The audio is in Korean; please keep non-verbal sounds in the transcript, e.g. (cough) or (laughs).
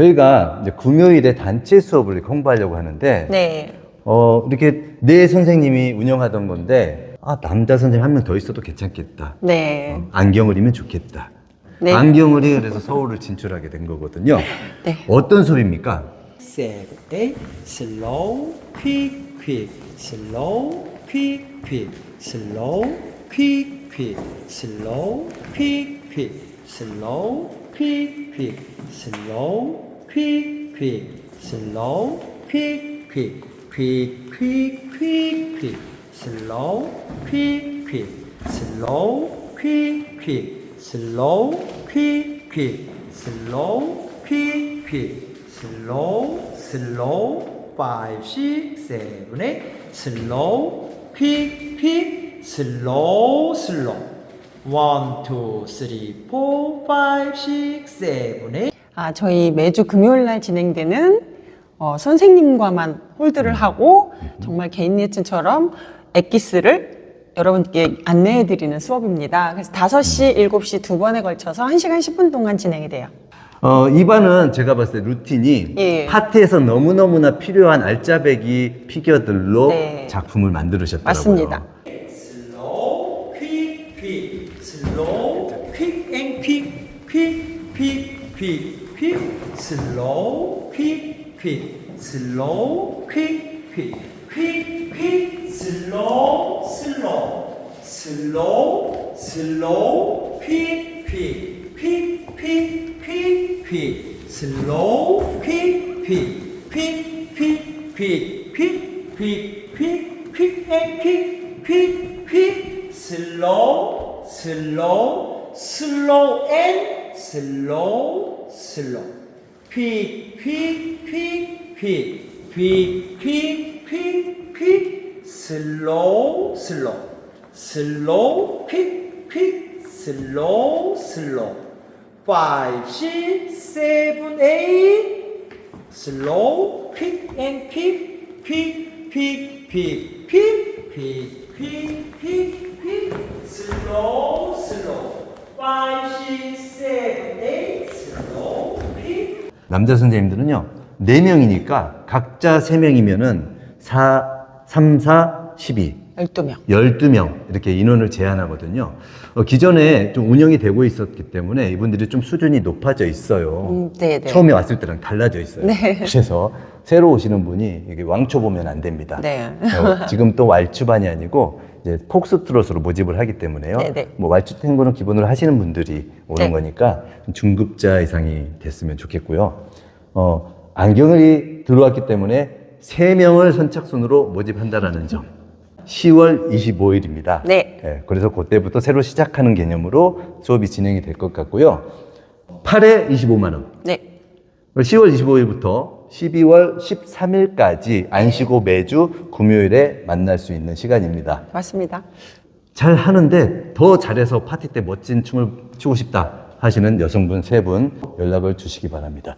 저희가 이제 금요일에 단체 수업을 홍보하려고 하는데 네. 어, 이렇게 내 선생님이 운영하던 건데 아, 남자 선생님 한 명 더 있어도 괜찮겠다. 네. 안경을이면 좋겠다. 네. 안경을이 그래서 서울을 진출하게 된 거거든요. (laughs) 네. 어떤 수업입니까? eight, slow, quick, quick, slow, quick, quick, slow, quick, quick, slow, quick, quick, slow, quick, quick, slow, quick, quick, slow, quick, quick, quick, quick, quick, quick, slow, quick, quick, slow, quick, quick, slow, quick, quick, slow, quick, quick. slow, slow, five, six, seven, eight, slow, quick, quick, slow, slow. One, two, three, four, five, six, seven, eight. 아, 저희 매주 금요일 날 진행되는 어, 선생님과만 홀드를 하고 정말 개인 레슨처럼 엑기스를 여러분께 안내해 드리는 수업입니다. 그래서 5시, 7시 두 번에 걸쳐서 1시간 10분 동안 진행이 돼요. 어, 이반은 제가 봤을 때 루틴이 예. 파트에서 너무너무나 필요한 알짜배기 피규어들로 네. 작품을 만들으셨더라고요. 맞습니다. Slow, quick, quick, slow, quick and quick, quick, quick, quick, quick, slow, quick, quick, slow, quick, quick, quick, quick, slow, slow, slow, slow, quick, quick, quick, quick, quick, quick, slow, quick, quick, quick, quick, quick, quick, quick, quick, quick and quick, quick, quick, slow, slow, slow and slow, slow. Quick, quick, quick, quick, quick, quick, quick, quick, slow, slow, slow, quick, quick, slow, slow. Five, six, seven, eight. Slow, quick and quick, quick, quick, quick, quick, quick, quick, quick, quick, slow, slow. Five, six, seven, eight, slow, quick. 남자 선생님들은요, 4명이니까 각자 3명이면은 4, 3, 4, 12. 12명. 12명 이렇게 인원을 제한하거든요. 어, 기존에 좀 운영이 되고 있었기 때문에 이분들이 좀 수준이 높아져 있어요. 음, 네, 네. 처음에 왔을 때랑 달라져 있어요. 네. 그래서 새로 오시는 분이 이게 왕초 보면 안 됩니다. 네. 어, 지금 또 왈츠반이 아니고 이제 폭스트롯으로 모집을 하기 때문에요. 네, 네. 뭐 왈츠 탱고는 기본으로 하시는 분들이 오는 네. 거니까 좀 중급자 이상이 됐으면 좋겠고요. 어, 안경을 들어왔기 때문에 세명을 선착순으로 모집한다라는 점. 10월 25일입니다. 네. 그래서 그때부터 새로 시작하는 개념으로 수업이 진행이 될 것 같고요. 8회 25만 원. 네. 10월 25일부터 12월 13일까지 안 쉬고 매주 금요일에 만날 수 있는 시간입니다. 맞습니다. 잘 하는데 더 잘해서 파티 때 멋진 춤을 추고 싶다 하시는 여성분 세 분 연락을 주시기 바랍니다.